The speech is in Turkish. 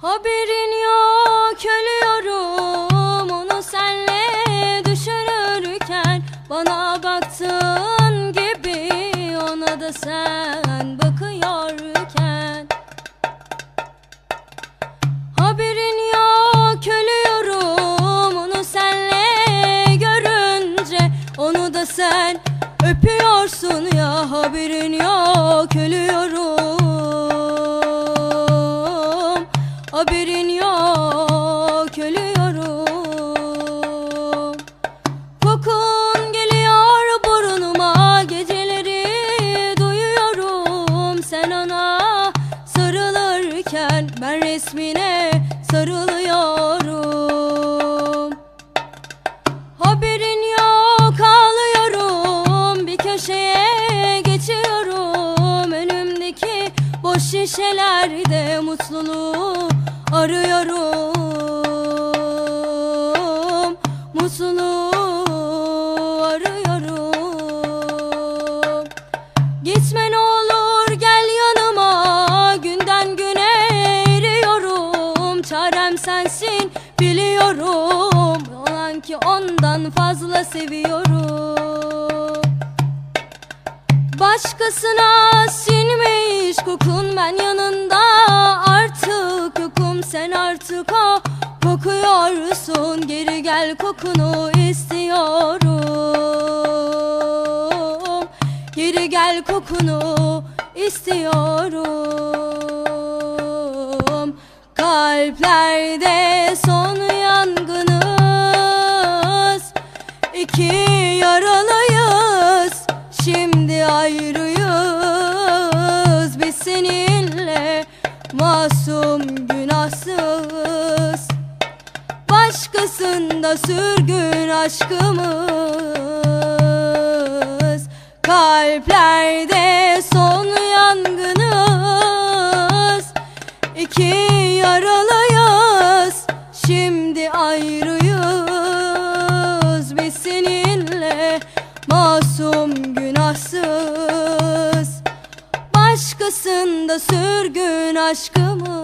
Haberin yok ölüyorum. Onu senle düşünürken Bana baktığın gibi ona da sen bakıyorken. Haberin yok ölüyorum. Onu senle görünce Onu da sen öpüyorsun. Ya haberin yok ölüyorum Haberin yok ölüyorum. Kokun geliyor burnuma geceleri duyuyorum. Sen ona sarılırken ben resmine sarılıyorum şişelerde mutluluğu arıyorum. Mutluluğu arıyorum. Gitme ne olur gel yanıma. Günden güne eriyorum. Çarem sensin biliyorum. Olan ki ondan fazla seviyorum. Başkasına sinmiş o kokuyorsun. Geri gel kokunu istiyorum. Geri gel kokunu istiyorum. Kalplerde son yangınız. İki yaralıyız. Şimdi ayrıyız. Biz seninle Masum günahsız Başkasında sürgün aşkımız. Kalplerde son yangınız. İki yaralıyız Şimdi ayrıyız. Biz seninle Masum günahsız. Başkasında sürgün aşkımız